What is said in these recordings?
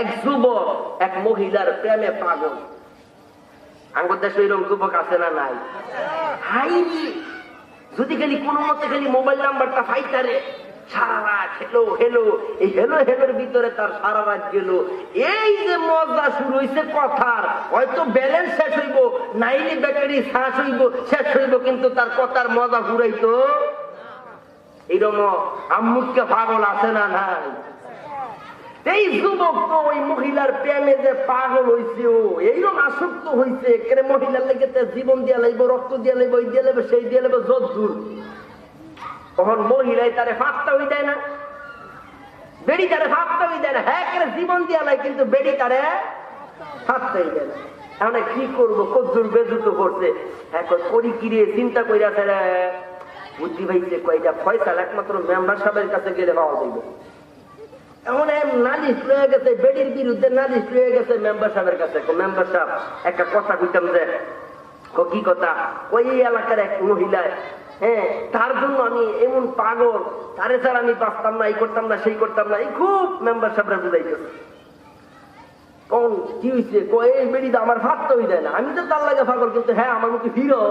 এক যুবক, এক মহিলার প্রেমে পাগল। আঙ্গুর দেশে এরকম যুবক আছে না নাই? হাই যদি খালি কোনো মতে খালি মোবাইল নাম্বারটা ফাইটারে হেলো হেলো ভিতরে তার এই যে মজা শুরু কথার, হয়তো ব্যালেন্স শেষ নাইলে ব্যাটারি শেষ কিন্তু তার কথার মজা ঘুরাইতো। এইরকম আম্মুকে পাগল আছে না নাই? এই যুবক তো ওই মহিলার প্রেমে যে পাগল হয়েছে ও, এইরকম আসক্ত হয়েছে কেন মহিলার লেগে জীবন দিয়া লাগবে রক্ত দিয়া লাগবে ওই দিয়া সেই দিয়া লাগবে যত তখন মহিলাই তারে ফাঁকটা হয়ে যায় না। বেড়ি তারে ফাঁকটা হয়ে যায় না। হ্যাঁ করে জীবন দিয়া লাগে কিন্তু বেড়ি তারে ফাঁকটা হয়ে যায় না। এখন কি করব? কদ্দুর বেজুতো করছে। এখন করি কিরে চিন্তা কইরা বুদ্ধি ভাইছে কয়টা? ফয়সাল একমাত্র মেম্বার সাহেবের কাছে গেলে পাওয়া যাইব। এমন এম নালিশ রয়ে গেছে, বেডির বিরুদ্ধে নালিশ রয়ে গেছে মেম্বার সাহেবের কাছে। মেম্বার সাহেব, একটা কথা কইতাম যে, কি কথা? ওই এলাকার এক মহিলা হ্যাঁ তার জন্য আমি এমন পাগল, তারে ছাড়া আমি বাঁচতাম না, এই করতাম না, সেই করতাম না, এই খুব মেম্বার সাহেবরা বুঝাইতেছে। কোন, কি হয়েছে এই আমার ভাবতে হয়ে যায় না। আমি তো তার লাগে পাগল, কিন্তু হ্যাঁ আমার মুখে হিরো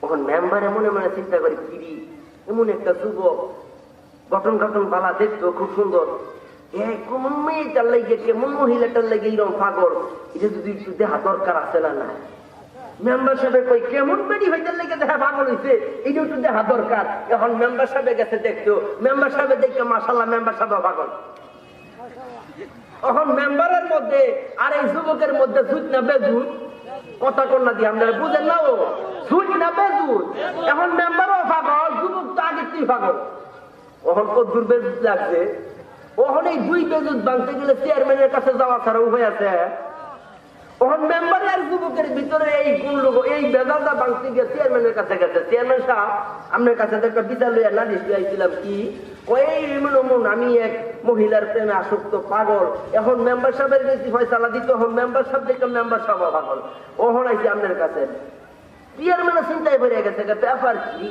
তখন মেম্বার এমন এমন চিন্তা করে, কিরি, এমন একটা যুবক গঠন গঠন পালা দেখতো, খুব সুন্দর। লাগে কেমন আছে না কেমন গেছে দেখতো এখন মেম্বারের মধ্যে আর এই যুবকের মধ্যে না কথা কন্যা দিয়ে, আপনারা বুঝেন না ও? সুদ না বেজুত এখন মেম্বারও পাগল, যুবক তো আগে তুই পাগল। ওখন কদ্দুর বেজুত লাগছে? ওখন এই দুই বেজুত ভাঙতে গেলে চেয়ারম্যানের কাছে যাওয়া ছাড়া উপায় আছে? ওখন মেম্বার আর যুবকের ভিতরে এই কোন লোক, এই বেদালটা ভাঙতে গিয়ে চেয়ারম্যানের কাছে গেছে। চেয়ারম্যান সাহেব আপনার কাছে তো একটা বিচার লইয়া নালিশ লইয়াছিলাম কি? ওই এমন আমি এক মহিলার প্রেমে আসক্ত, পাগল। এখন মেম্বার সাহেবের বেশি ফয়সালা দিত, এখন মেম্বার সাহেব দেখে মেম্বার সাহেব পাগল। ওহন আইছি আপনার কাছে। চেয়ারম্যানের চিন্তায় পড়ে গেছে, ব্যাপার কি?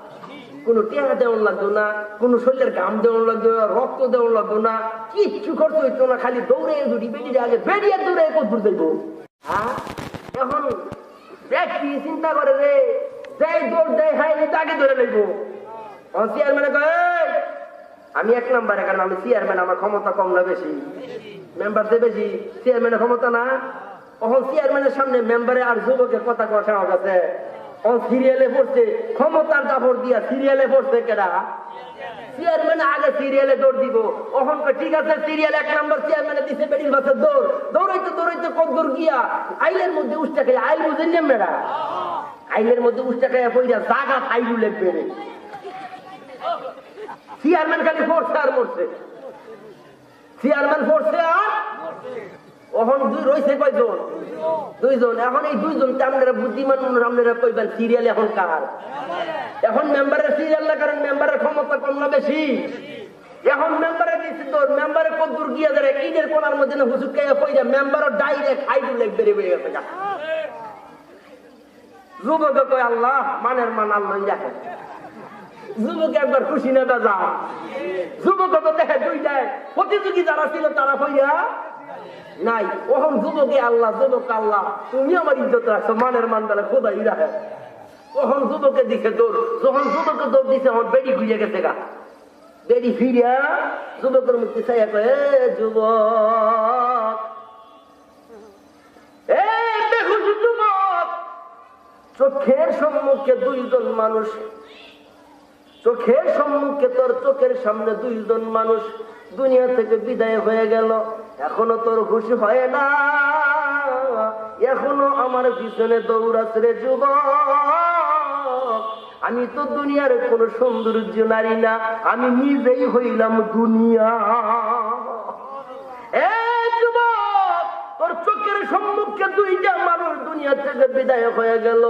কোন টেহা দেওয়ান লাগতো না কোনো শরীরের ঘাম দেওয়ান লাগতো না রক্ত দেওয়ান লাগতো না কিচ্ছু খরচ হইতো না খালি দৌড়ে দুটি বেরিয়ে আগে বেরিয়ে দৌড়ে কত দূর দেবো। হ্যাঁ এখন ব্যক্তি চিন্তা করে রে যাই দৌড় দেয় হাই তাকে ধরে লইবো চেয়ারম্যানে কয় "এই, আমি এক নম্বরে কারণ আমি চেয়ারম্যান আমার ক্ষমতা কম না বেশি। মেম্বার যে বেশি চেয়ারম্যানের ক্ষমতা না। তখন চেয়ারম্যানের সামনে মেম্বারে আর যুবকের কথা কথা আছে। সিরিয়ালে পড়ছে, ক্ষমতার দাপড় দিয়া সিরিয়ালে পড়ছে কেডা? চেয়ারম্যান আগে সিরিয়ালে দৌড় দিব। ওখন ঠিক আছে, সিরিয়াল এক নম্বর চেয়ারম্যানে দিছে, বেডির বাসের দৌড়। দৌড়াইতে দৌড়াইতে কত দূর গিয়া আইলের মধ্যে উষ্টা খাই আইল বুঝেন না মেয়েরা, আইলের মধ্যে উষ্টা খাইয়া পইরা জাগা আইলু লেখবে রে চেয়ারম্যান খালি ফোর্সে আর মরছে। চেয়ারম্যান ফোর্সে আর ওখন দুই রয়েছে কয়জন? দুইজন। এখন এই দুইজন আপনারা বুদ্ধিমান মানুষ আপনারা কইবেন সিরিয়াল এখন কার? এখন মেম্বারের সিরিয়াল না, কারণ মেম্বারের ক্ষমতা কম না বেশি। এখন মেম্বারের দিচ্ছে তোর মেম্বারে কত দূর গিয়ে ধরে ঈদের কোনার মধ্যে না হুসুক খাইয়া পইরা মেম্বারও ডাইরেক্ট হাইডু লেগ বেরিয়ে বেরিয়ে গেছে। যুবকে কয়, আল্লাহ, মানের মান আল্লাহ দেখে যুবক একবার খুশি না বেজা যুবক তো দেখে দুইটায়। প্রতিযোগী যারা ছিল তারা হইয়া নাই। ওহন যুবকে আল্লাহ, যুবক আল্লাহ, তুমি আমার ইজ্জত রাখছো, মানের মান বেলা খোদাই রাখে। তখন যুবকের দিকে দৌড়, যখন যুবকের দৌড় দিছে, আমার বেড়ি ঘুরে গেছে গা। বেড়ি ফিরিয়া যুবকের মুক্তি চাইয়া কয়, "এ যুবক যুবক, চোখের সম্মুখে দুইজন মানুষ চোখের সম্মুখে তোর চোখের সামনে দুইজন মানুষ দুনিয়া থেকে বিদায় হয়ে গেল। এখনও তোর খুশি হয় না। এখনও আমার পিছনে দৌড়াস রে যুব আমি তো দুনিয়ার কোন সৌন্দর্য নারী না, আমি নিজেই হইলাম দুনিয়া। বিদায় হয়ে গেল।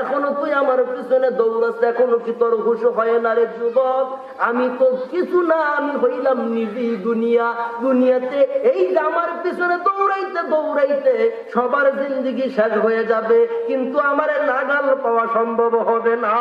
এখনও তুই আমার পিছনে দৌড়াস, এখনও কি তোর হুশ হয় না রে যুবক? আমি তো কিছু না, আমি হইলাম নিবি দুনিয়া। দুনিয়াতে এই যে আমার পিছনে দৌড়াইতে দৌড়াইতে সবার জিন্দগি শেষ হয়ে যাবে, কিন্তু আমার নাগাল পাওয়া সম্ভব হবে না।